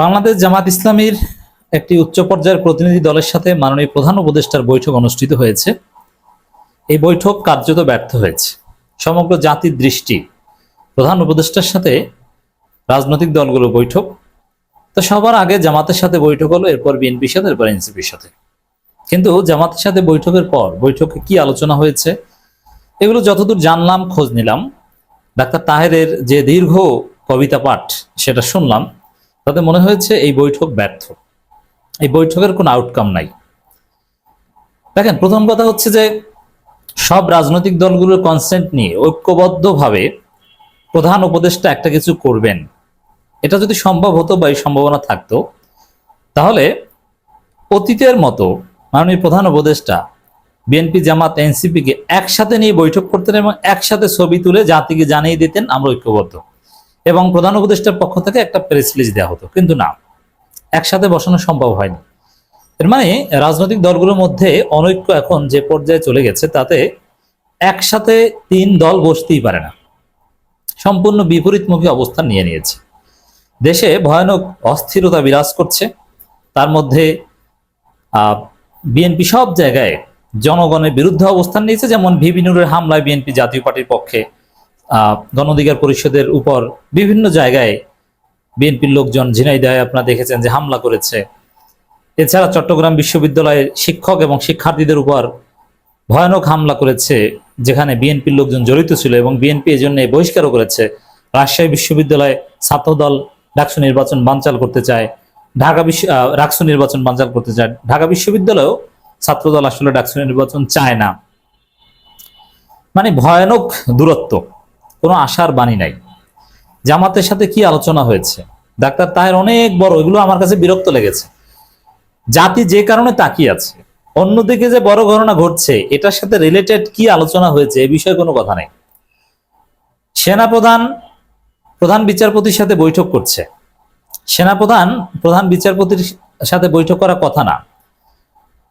বাংলাদেশ জামাত ইসলামীর একটি উচ্চ পর্যায়ের প্রতিনিধি দলের সাথে মাননীয় প্রধান উপদেষ্টার বৈঠক অনুষ্ঠিত হয়েছে। এই বৈঠক কার্যত ব্যর্থ হয়েছে। সমগ্র জাতির দৃষ্টি প্রধান উপদেষ্টার সাথে রাজনৈতিক দলগুলো বৈঠক। তো সবার আগে জামাতের সাথে বৈঠক হলো, এরপর বিএনপির সাথে, এরপর এনসিপির সাথে। কিন্তু জামাতের সাথে বৈঠকের পর বৈঠকে কি আলোচনা হয়েছে, এগুলো যতদূর জানলাম, খোঁজ নিলাম। ডাক্তার তাহেরের যে দীর্ঘ কবিতা পাঠ, সেটা শুনলাম। তাতে মনে হয়েছে এই বৈঠক ব্যর্থ। এই বৈঠকের কোনো আউটকাম নাই। দেখেন, প্রথম কথা হচ্ছে যে সব রাজনৈতিক দলগুলোর কনসেন্ট নিয়ে ঐক্যবদ্ধভাবে প্রধান উপদেষ্টা একটা কিছু করবেন। এটা যদি সম্ভব হতো বা এই সম্ভাবনা থাকতো, তাহলে অতীতের মতো মাননীয় প্রধান উপদেষ্টা বিএনপি, জামাত এনসিপিকে একসাথে নিয়ে বৈঠক করতেন এবং একসাথে ছবি তুলে জাতিকে জানিয়ে দিতেন, আমরা ঐক্যবদ্ধ। এবং প্রধান উপদেষ্টার পক্ষ থেকে একটা প্রেস রিলিজ দেওয়া হতো। কিন্তু না, একসাথে বসানো সম্ভব হয়নি। এর মানে রাজনৈতিক দলগুলোর মধ্যে অনৈক্য এখন যে পর্যায়ে চলে গেছে, তাতে একসাথে তিন দল বসতেই পারে না। সম্পূর্ণ বিপরীতমুখী অবস্থান নিয়ে নিয়েছে। দেশে ভয়ানক অস্থিরতা বিরাজ করছে। তার মধ্যে বিএনপি সব জায়গায় জনগণের বিরুদ্ধে অবস্থান নিয়েছে, যেমন ভিবিনুরের হামলায় বিএনপি জাতীয় পার্টির পক্ষে আহ, গণ অধিকার পরিষদের উপর বিভিন্ন জায়গায় বিএনপির লোকজন ঝিনাইদহে আপনারা দেখেছেন যে হামলা করেছে। এছাড়া চট্টগ্রাম বিশ্ববিদ্যালয়ের শিক্ষক এবং শিক্ষার্থীদের উপর ভয়ানক হামলা করেছে যেখানে বিএনপির লোকজন জড়িত ছিল এবং বিএনপি এজন্য বহিষ্কারও করেছে। রাজশাহী বিশ্ববিদ্যালয়ে ছাত্রদল ডাকসু নির্বাচন বানচাল করতে চায় ঢাকা বিশ্ব রাকসু নির্বাচন বানচাল করতে চায়। ঢাকা বিশ্ববিদ্যালয়েও ছাত্রদল আসলে ডাকসু নির্বাচন চায় না। মানে ভয়ানক দূরত্ব। কোনো আশার বাণী নাই। জামাতের সাথে কি আলোচনা হয়েছে? ডাক্তার তাহের অনেক বড়, এগুলো আমার কাছে বিরক্ত লেগেছে। জাতি যে কারণে তাকিয়ে আছে, অন্যদিকে যে বড় ঘটনা ঘটছে, এটার সাথে রিলেটেড কি আলোচনা হয়েছে, এ বিষয়ে কোনো কথা নেই। সেনাপ্রধান, প্রধান বিচারপতির সাথে বৈঠক করছে। সেনাপ্রধান, প্রধান বিচারপতির সাথে বৈঠক করার কথা না।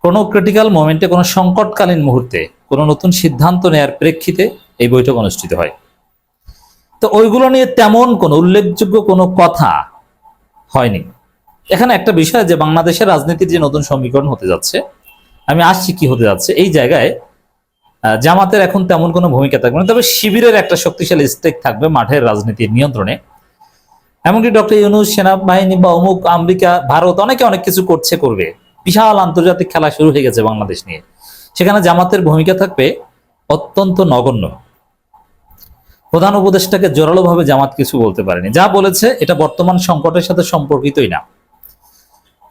কোনো ক্রিটিক্যাল মোমেন্টে কোনো সংকটকালীন মুহূর্তে, কোনো নতুন সিদ্ধান্ত নেয়ার প্রেক্ষিতে এই বৈঠক অনুষ্ঠিত হয়। তো ওইগুলো নিয়ে তেমন কোনো উল্লেখযোগ্য কোনো কথা হয়নি। এখানে একটা বিষয় যে বাংলাদেশের রাজনীতির যে নতুন সমীকরণ হতে যাচ্ছে, আমি আসছি কি হতে যাচ্ছে, এই জায়গায় জামাতের এখন তেমন কোনো ভূমিকা থাকবে না, তবে শিবিরের একটা শক্তিশালী স্টেক থাকবে মাঠের রাজনীতির নিয়ন্ত্রণে। এমনকি ডক্টর ইউনুস, সেনাবাহিনী বা অমুক আমেরিকা, ভারত অনেকে অনেক কিছু করছে, করবে। বিশাল আন্তর্জাতিক খেলা শুরু হয়ে গেছে বাংলাদেশ নিয়ে। সেখানে জামাতের ভূমিকা থাকবে অত্যন্ত নগণ্য। প্রধান উপদেষ্টাকে জোরালোভাবে জামাত কিছু বলতে পারেনি। যা বলেছে, এটা বর্তমান সংকটের সাথে সম্পর্কিতই না।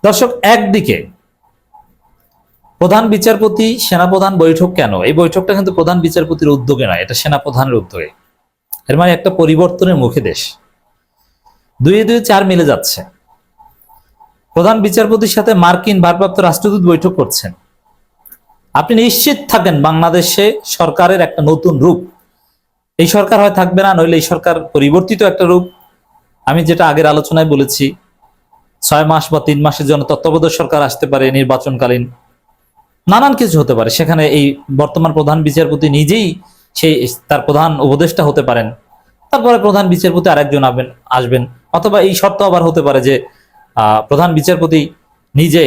দর্শক, একদিকে প্রধান বিচারপতি, সেনাপ্রধান বৈঠক কেন? এই বৈঠকটা কিন্তু প্রধান বিচারপতির উদ্যোগে নয়, এটা সেনাপ্রধানের উদ্যোগে। এর মানে একটা পরিবর্তনের মুখে দেশ। দুয়ে দুয়ে চার মিলে যাচ্ছে। প্রধান বিচারপতির সাথে মার্কিন ভারপ্রাপ্ত রাষ্ট্রদূত বৈঠক করছেন। আপনি নিশ্চিত থাকেন বাংলাদেশে সরকারের একটা নতুন রূপ এই সরকার হয় থাকবে না, নইলে এই সরকার পরিবর্তিত একটা রূপ। আমি যেটা আগের আলোচনায় বলেছি, ছয় মাস বা তিন মাসের জন্য তত্ত্বাবধায়ক সরকার আসতে পারে নির্বাচনকালীন। নানান কিছু হতে পারে। সেখানে এই বর্তমান প্রধান বিচারপতি নিজেই সেই তার প্রধান উপদেষ্টা হতে পারেন। তারপরে প্রধান বিচারপতি আরেকজন আসবেন। অথবা এই শর্ত আবার হতে পারে যে প্রধান বিচারপতি নিজে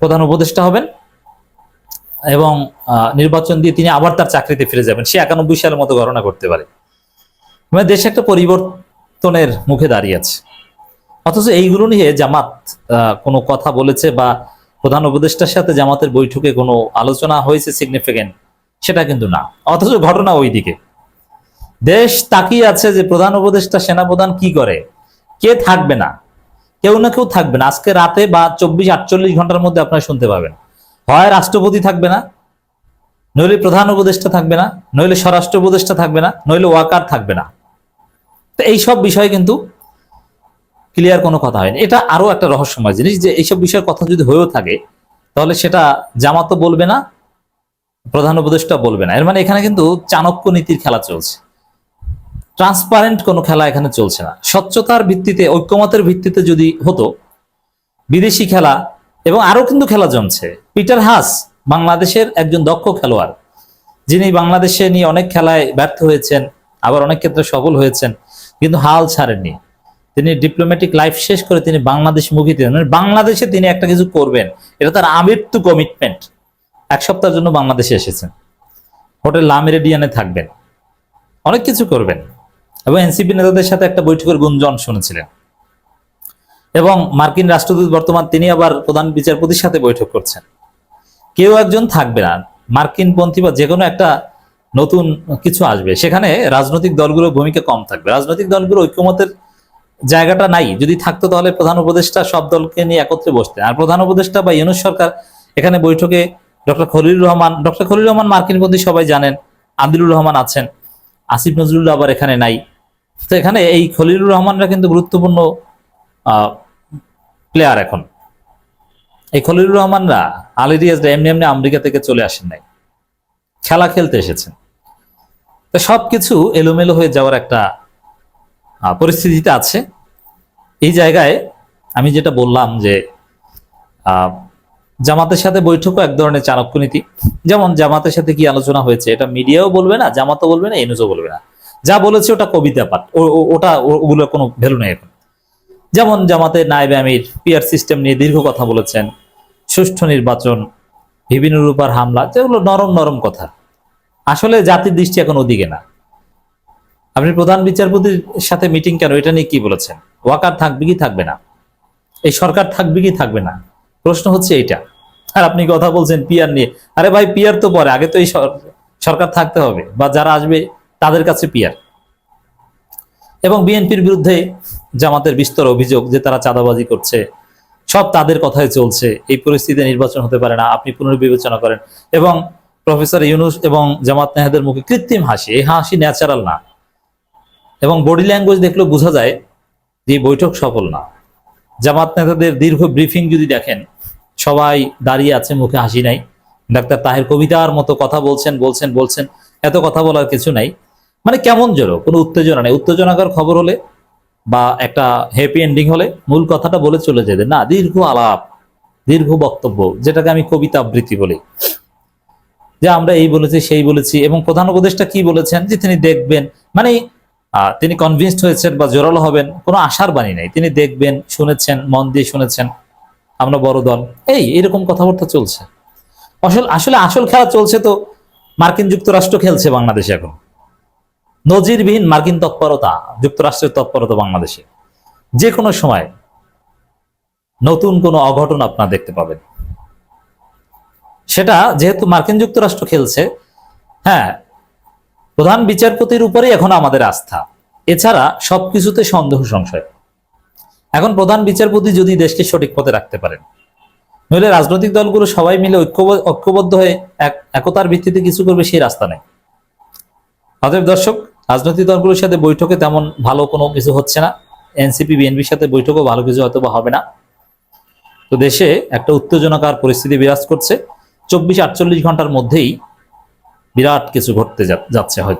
প্রধান উপদেষ্টা হবেন এবং নির্বাচন দিয়ে তিনি আবার তার চাকরিতে ফিরে যাবেন। সে একানব্বই সালের মতো ঘটনা করতে পারে। মানে দেশে একটা পরিবর্তনের মুখে দাঁড়িয়ে আছে। অথচ এইগুলো নিয়ে জামাত কোনো কথা বলেছে বা প্রধান উপদেষ্টার সাথে জামাতের বৈঠকে কোনো আলোচনা হয়েছে সিগনিফিকেন্ট সেটা কিন্তু না। অথচ ঘটনা ওইদিকে। দেশ তাকিয়ে আছে যে প্রধান উপদেষ্টা সেনাপ্রধান কি করে? কে থাকবে না? কেউ না কেউ থাকবে না। আজকে রাতে বা চব্বিশ আটচল্লিশ ঘণ্টার মধ্যে আপনারা শুনতে পাবেন। হয় রাষ্ট্রপতি থাকবে না, নইলে প্রধান উপদেষ্টা থাকবে না, নইলে স্বরাষ্ট্র উপদেষ্টা থাকবে না, নইলে ওয়াকার থাকবে না। তো এইসব বিষয়ে কিন্তু ক্লিয়ার কোনো কথা হয়নি। এটা আরও একটা রহস্যময় জিনিস যে এইসব বিষয়ের কথা যদি হয়েও থাকে, তাহলে সেটা জামাতও বলবে না, প্রধান উপদেষ্টা বলবে না। এর মানে এখানে কিন্তু চাণক্য নীতির খেলা চলছে। ট্রান্সপারেন্ট কোনো খেলা এখানে চলছে না। স্বচ্ছতার ভিত্তিতে, ঐক্যমতের ভিত্তিতে যদি হতো, বিদেশি খেলা এবং আরও কিন্তু খেলা জমছে। পিটার হাস বাংলাদেশের একজন দক্ষ খেলোয়াড়। যিনি বাংলাদেশে নিয়ে অনেক খেলায় ব্যর্থ হয়েছেন, আবার অনেক ক্ষেত্রে সফল হয়েছেন, কিন্তু হাল ছাড়েননি। তিনি ডিপ্লোম্যাটিক লাইফ শেষ করে তিনি বাংলাদেশ মুখী তিনি মানে বাংলাদেশে তিনি একটা কিছু করবেন, এটা তার আমৃত্যু কমিটমেন্ট এক সপ্তাহের জন্য বাংলাদেশে এসেছেন। হোটেল লামেরিডিয়ানে থাকবেন। অনেক কিছু করবেন। এবং এনসিপি নেতাদের সাথে একটা বৈঠকের গুঞ্জন শুনেছিলেন। এবং মার্কিন রাষ্ট্রদূত বর্তমান তিনি আবার প্রধান বিচারপতির সাথে বৈঠক করছেন। কেউ একজন থাকবে না। মার্কিন পন্থী বা যে কোনো একটা নতুন কিছু আসবে। সেখানে রাজনৈতিক দলগুলোর ভূমিকা কম থাকবে। রাজনৈতিক দলগুলো ঐক্যমতের জায়গাটা নাই। যদি থাকতো তাহলে প্রধান উপদেষ্টা সব দলকে নিয়ে একত্রে বসতেন। আর প্রধান উপদেষ্টা বা ইউনুস সরকার এখানে বৈঠকে ডক্টর খলিলুর রহমান, ডক্টর খলিলুর রহমান মার্কিনপন্থী সবাই জানেন, আদিলুর রহমান আছেন। আসিফ নজরুল আবার এখানে নাই। তো এখানে এই খলিলুর রহমানরা কিন্তু গুরুত্বপূর্ণ প্লেয়ার এখন। এই খলিলুর রহমানরা আলিরিয়াসরা এমনি এমনি আমেরিকা থেকে চলে আসেন নাই, খেলা খেলতে এসেছেন। তো সবকিছু এলোমেলো হয়ে যাওয়ার একটা পরিস্থিতিতে আছে। এই জায়গায় আমি যেটা বললাম যে জামাতের সাথে বৈঠকও এক ধরনের চাণক্য নীতি। যেমন জামাতের সাথে কি আলোচনা হয়েছে, এটা মিডিয়াও বলবে না, জামাতও বলবে না এনুজও বলবে না। যা বলেছে ওটা কবিতা পাঠ ওটা ওগুলোর কোনো ভ্যালু নেই এখন। যেমন জামাতের নায়েব আমির, পিয়ার সিস্টেম নিয়ে দীর্ঘ কথা বলেছেন। সুষ্ঠু নির্বাচন, বিভিন্ন রূপার হামলা, যেগুলো নরম নরম কথা। আসলে জাতির দৃষ্টি এখন ওদিকে না। আপনি প্রধান বিচারপতির সাথে মিটিং কেন? এটা নিয়ে কি বলেছেন? ওয়াকার থাকবে কি থাকবে না? এই সরকার থাকবে কি থাকবে না? প্রশ্ন হচ্ছে এইটা। আর আপনি কথা বলছেন পিয়ার নিয়ে। আরে ভাই, পিয়ার তো পরে। আগে তো এই সরকার থাকতে হবে। বা যারা আসবে, তাদের কাছে পিয়ার। এবং বিএনপির বিরুদ্ধে জামাতের বিস্তর অভিযোগ যে তারা চাঁদাবাজি করছে, সব তাদের কথাই চলছে। এই পরিস্থিতিতে নির্বাচন হতে পারে না, আপনি পুনর্বিবেচনা করেন। এবং প্রফেসর ইউনুস এবং জামাত নেহাদের মুখে কৃত্রিম হাসি, এই হাসি ন্যাচারাল না। এবং বডি ল্যাঙ্গুয়েজ দেখলেও বোঝা যায় যে বৈঠক সফল না। জামাত নেতাদের দীর্ঘ ব্রিফিং যদি দেখেন, সবাই দাঁড়িয়ে আছে, মুখে হাসি নাই। ডাক্তার তাহের কবিতার মতো কথা বলছেন বলছেন বলছেন। এত কথা বলার কিছু নাই। মানে কেমন জোরো কোনো উত্তেজনা নেই। উত্তেজনাকর খবর হলে বা একটা হ্যাপি এন্ডিং হলে মূল কথাটা বলে চলে যেতে। না, দীর্ঘ আলাপ, দীর্ঘ বক্তব্য, যেটাকে আমি কবিতা আবৃত্তি বলি। যে আমরা এই বলেছি, সেই বলেছি, এবং প্রধান উপদেশটা কি বলেছেন যে তিনি দেখবেন মানে তিনি কনভিন্সড হয়েছেন বা জোরালো হবেন, কোনো আশার বাণী নেই। তিনি দেখবেন, শুনেছেন, মন দিয়ে শুনেছেন, আমরা বড় দল। এই, এরকম কথাবার্তা চলছে। আসল, আসলে আসল খেলা চলছে তো, মার্কিন যুক্তরাষ্ট্র খেলছে বাংলাদেশে এখন। নজিরবিহীন মার্কিন তৎপরতা, যুক্তরাষ্ট্রের তৎপরতা বাংলাদেশে। যে কোনো সময় নতুন কোনো অঘটন আপনারা দেখতে পাবেন। সেটা যেহেতু মার্কিন যুক্তরাষ্ট্র খেলছে হ্যাঁ প্রধান বিচারপতির উপরেই এখন আমাদের আস্থা। এছাড়া সবকিছুতে সন্দেহ সংশয়। এখন প্রধান বিচারপতি যদি দেশকে সঠিক পথে রাখতে পারেন, নইলে রাজনৈতিক দলগুলো সবাই মিলে ঐক্যব- ঐক্যবদ্ধ হয়ে এক, একতার ভিত্তিতে কিছু করবে সেই রাস্তা নেই। অতএব দর্শক রাজনৈতিক দলগুলোর সাথে বৈঠকে তেমন ভালো কোনো কিছু হচ্ছে না। এনসিপি বিএনপির সাথে বৈঠকও ভালো কিছু হয়তো হবে না। তো দেশে একটা উত্তেজনাকার পরিস্থিতি বিরাজ করছে। চব্বিশ আটচল্লিশ ঘণ্টার মধ্যেই বিরাট কিছু ঘটতে যাচ্ছে হয়তো।